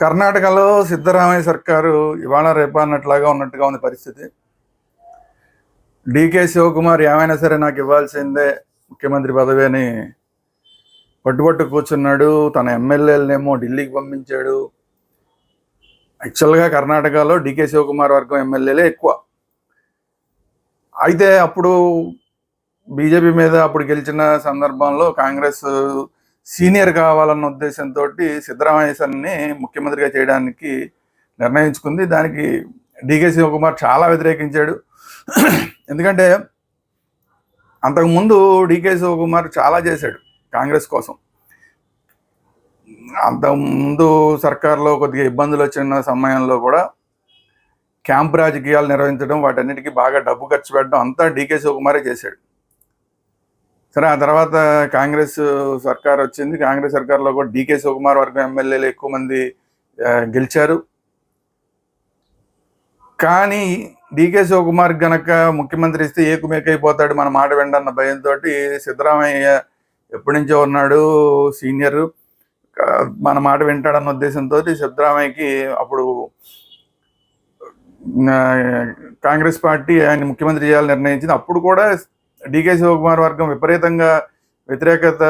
కర్ణాటకలో సిద్ధరామయ్య సర్కారు ఇవాళ రేపు అన్నట్లాగా ఉన్నట్టుగా ఉంది పరిస్థితి. డీకే శివకుమార్ ఏమైనా సరే నాకు ఇవ్వాల్సిందే. ముఖ్యమంత్రి పదవి అని పట్టుబట్టు కూర్చున్నాడు. తన ఎమ్మెల్యేలనేమో ఢిల్లీకి పంపించాడు. యాక్చువల్గా కర్ణాటకలో డీకే శివకుమార్ వర్గం ఎమ్మెల్యేలే ఎక్కువ. అయితే అప్పుడు బీజేపీ మీద అప్పుడు గెలిచిన సందర్భంలో కాంగ్రెస్ సీనియర్ కావాలన్న ఉద్దేశంతో సిద్ధరామయ్య ముఖ్యమంత్రిగా చేయడానికి నిర్ణయించుకుంది. దానికి డీకే శివకుమార్ చాలా వ్యతిరేకించాడు. ఎందుకంటే అంతకుముందు డీకే శివకుమార్ చాలా చేశాడు కాంగ్రెస్ కోసం. అంతకుముందు సర్కార్లో కొద్దిగా ఇబ్బందులు వచ్చిన సమయంలో కూడా క్యాంప్ రాజకీయాలు నిర్వహించడం వాటన్నిటికీ బాగా డబ్బు ఖర్చు పెట్టడం అంతా డీకే శివకుమారే చేశాడు. సరే ఆ తర్వాత కాంగ్రెస్ సర్కార్ వచ్చింది. కాంగ్రెస్ సర్కార్లో కూడా డీకే శివకుమార్ వర్గం ఎమ్మెల్యేలు ఎక్కువ మంది గెలిచారు. కానీ డీకే శివకుమార్ గనక ముఖ్యమంత్రి ఇస్తే ఏకుమేకైపోతాడు మన మాట వెండన్న భయంతో సిద్ధరామయ్య ఎప్పటి నుంచో ఉన్నాడు సీనియర్. మన మాట వింటాడన్న ఉద్దేశంతో సిద్ధరామయ్యకి అప్పుడు కాంగ్రెస్ పార్టీ ఆయన ముఖ్యమంత్రి చేయాలని నిర్ణయించింది. అప్పుడు కూడా డీకే శివకుమార్ వర్గం విపరీతంగా వ్యతిరేకత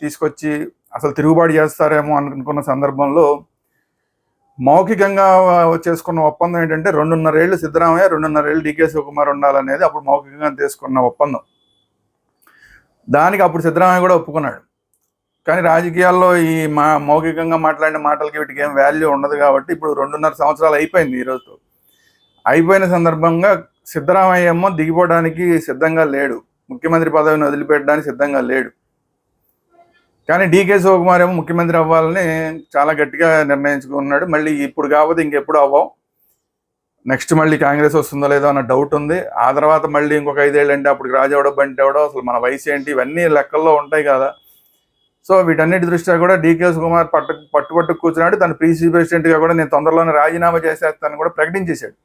తీసుకొచ్చి అసలు తిరుగుబాటు చేస్తారేమో అనుకున్న సందర్భంలో మౌఖికంగా చేసుకున్న ఒప్పందం ఏంటంటే రెండున్నరేళ్ళు సిద్ధరామయ్య రెండున్నరేళ్ళు డీకే శివకుమార్ ఉండాలనేది అప్పుడు మౌఖికంగా తీసుకున్న ఒప్పందం. దానికి అప్పుడు సిద్ధరామయ్య కూడా ఒప్పుకున్నాడు. కానీ రాజకీయాల్లో ఈ మా మౌఖికంగా మాట్లాడిన మాటలకి వీటికి ఏం వాల్యూ ఉండదు కాబట్టి ఇప్పుడు రెండున్నర సంవత్సరాలు అయిపోయింది ఈరోజు అయిపోయిన సందర్భంగా సిద్ధరామయ్య ఏమో దిగిపోవడానికి సిద్ధంగా లేడు. ముఖ్యమంత్రి పదవిని వదిలిపెట్టడానికి సిద్ధంగా లేడు. కానీ డీకే శివకుమార్ ఏమో ముఖ్యమంత్రి అవ్వాలని చాలా గట్టిగా నిర్ణయించుకున్నాడు. మళ్ళీ ఇప్పుడు కాకపోతే ఇంకెప్పుడు అవ్వం. నెక్స్ట్ మళ్ళీ కాంగ్రెస్ వస్తుందో లేదో అన్న డౌట్ ఉంది. ఆ తర్వాత మళ్ళీ ఇంకొక ఐదేళ్ళు అంటే అప్పుడు రాజవడో బంటి ఎవడో అసలు మన వయసు ఏంటి? ఇవన్నీ లెక్కల్లో ఉంటాయి కదా. సో వీటన్నిటి దృష్ట్యా కూడా డీకే సుకుమార్ పట్టు పట్టుబట్టు కూర్చున్నాడు. తను ప్రీసీ ప్రెసిడెంట్గా కూడా నేను తొందరలోనే రాజీనామా చేసేస్తానని కూడా ప్రకటించేశాడు.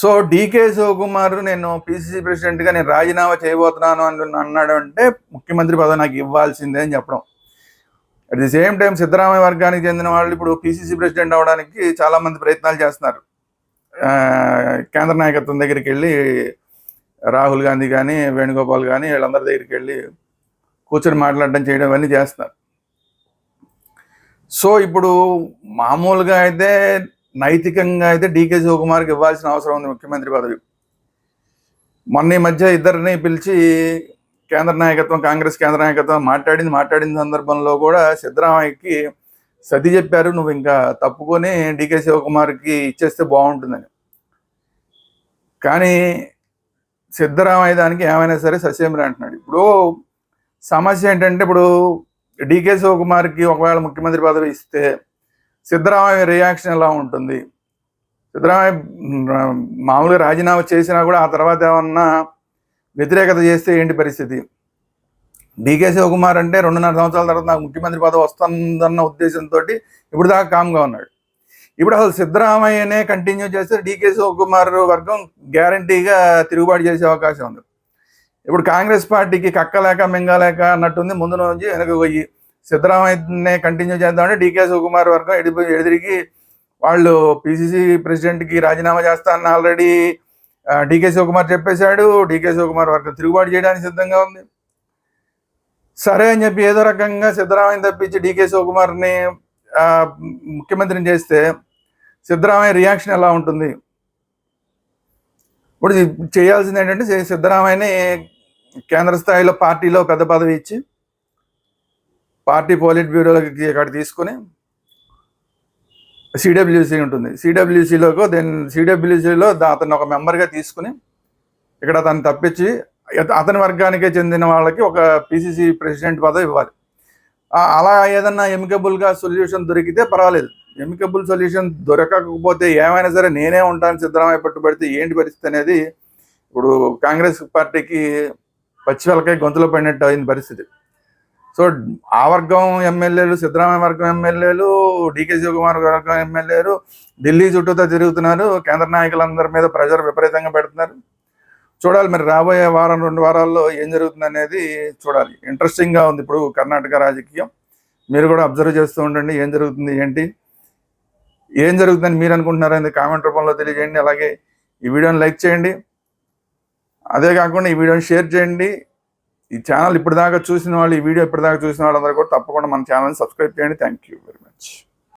సో డీకే శివకుమార్ నేను పిసిసి ప్రెసిడెంట్గా నేను రాజీనామా చేయబోతున్నాను అని అన్నాడు అంటే ముఖ్యమంత్రి పదవి నాకు ఇవ్వాల్సిందే అని చెప్పడం. At the same time Siddaramaiah వర్గానికి చెందిన వాళ్ళు ఇప్పుడు పిసిసి ప్రెసిడెంట్ అవడానికి చాలామంది ప్రయత్నాలు చేస్తున్నారు. కేంద్ర నాయకత్వం దగ్గరికి వెళ్ళి రాహుల్ గాంధీ కానీ వేణుగోపాల్ కానీ వీళ్ళందరి దగ్గరికి వెళ్ళి కూర్చొని మాట్లాడడం చేయడం ఇవన్నీ చేస్తున్నారు. సో ఇప్పుడు మామూలుగా అయితే నైతికంగా అయితే డీకే శివకుమార్కి ఇవ్వాల్సిన అవసరం ఉంది ముఖ్యమంత్రి పదవి. మొన్న ఈ మధ్య ఇద్దరిని పిలిచి కేంద్ర నాయకత్వం కాంగ్రెస్ కేంద్ర నాయకత్వం మాట్లాడింది. మాట్లాడిన సందర్భంలో కూడా సిద్ధరామయ్యకి సతి చెప్పారు నువ్వు ఇంకా తప్పుకొని డీకే శివకుమార్కి ఇచ్చేస్తే బాగుంటుందని. కానీ సిద్ధరామయ్య దానికి ఏమైనా సరే సస్యమిరి అంటున్నాడు. ఇప్పుడు సమస్య ఏంటంటే ఇప్పుడు డీకే శివకుమార్కి ఒకవేళ ముఖ్యమంత్రి పదవి ఇస్తే సిద్ధరామయ్య రియాక్షన్ ఎలా ఉంటుంది? సిద్ధరామయ్య మామూలుగా రాజీనామా చేసినా కూడా ఆ తర్వాత ఏమన్నా వ్యతిరేకత చేస్తే ఏంటి పరిస్థితి? డీకే శివకుమార్ అంటే రెండున్నర సంవత్సరాల తర్వాత నాకు ముఖ్యమంత్రి పదవి వస్తుందన్న ఉద్దేశంతో ఇప్పుడు దాకా కామ్గా ఉన్నాడు. ఇప్పుడు అసలు సిద్ధరామయ్యనే కంటిన్యూ చేస్తే డీకే శివకుమార్ వర్గం గ్యారంటీగా తిరుగుబాటు చేసే అవకాశం ఉంది. ఇప్పుడు కాంగ్రెస్ పార్టీకి కక్కలేక మింగలేక అన్నట్టుంది ముందు నుంచి వెనక పోయి. సిద్ధరామయ్యనే కంటిన్యూ చేద్దామంటే డీకే శివకుమార్ వర్గం ఎడిపి ఎదిరిగి వాళ్ళు పిసిసి ప్రెసిడెంట్కి రాజీనామా చేస్తానని ఆల్రెడీ డీకే శివకుమార్ చెప్పేశాడు. డీకే శివకుమార్ వర్గం తిరుగుబాటు చేయడానికి సిద్ధంగా ఉంది. సరే అని చెప్పి ఏదో రకంగా సిద్ధరామయ్య తప్పించి డీకే శివకుమార్ని ముఖ్యమంత్రిని చేస్తే సిద్ధరామయ్య రియాక్షన్ ఎలా ఉంటుంది? ఇప్పుడు చేయాల్సింది ఏంటంటే సిద్ధరామయ్యని కేంద్ర స్థాయిలో పార్టీలో పెద్ద పదవి ఇచ్చి పార్టీ పోలిట్ బ్యూరోలకి అక్కడ తీసుకుని సిడబ్ల్యూసి ఉంటుంది. సిడబ్ల్యూసీలోకి దెన్ సిడబ్ల్యూసీలో అతను ఒక మెంబర్గా తీసుకుని ఇక్కడ అతను తప్పించి అతని వర్గానికే చెందిన వాళ్ళకి ఒక పిసిసి ప్రెసిడెంట్ పదవి ఇవ్వాలి. అలా ఏదన్నా ఎమికబుల్గా సొల్యూషన్ దొరికితే పర్వాలేదు. ఎమికబుల్ సొల్యూషన్ దొరకకపోతే ఏమైనా సరే నేనే ఉంటాను సిద్ధరామయ్య పట్టుబడితే ఏంటి పరిస్థితి అనేది ఇప్పుడు కాంగ్రెస్ పార్టీకి పచ్చివెలకాయ గొంతులో పడినట్టు అయింది పరిస్థితి. సో ఆ వర్గం ఎమ్మెల్యేలు సిద్ధరామయ్య వర్గం ఎమ్మెల్యేలు డీకే శివకుమార్ వర్గం ఎమ్మెల్యేలు ఢిల్లీ చుట్టూతో తిరుగుతున్నారు. కేంద్ర నాయకులందరి మీద ప్రెజర్ విపరీతంగా పెడుతున్నారు. చూడాలి మరి రాబోయే వారం రెండు వారాల్లో ఏం జరుగుతుంది అనేది చూడాలి. ఇంట్రెస్టింగ్గా ఉంది ఇప్పుడు కర్ణాటక రాజకీయం. మీరు కూడా అబ్జర్వ్ చేస్తూ ఉండండి ఏం జరుగుతుంది ఏంటి? ఏం జరుగుతుందని మీరు అనుకుంటున్నారో కామెంట్ రూపంలో తెలియజేయండి. అలాగే ఈ వీడియోని లైక్ చేయండి. అదే కాకుండా ఈ వీడియోని షేర్ చేయండి. ఈ ఛానల్ ఇప్పటిదాకా చూసిన వాళ్ళు ఈ వీడియో ఇప్పటిదాకా చూసిన వాళ్ళందరూ కూడా తప్పకుండా మన ఛానల్ని సబ్స్క్రైబ్ చేయండి. Thank you very much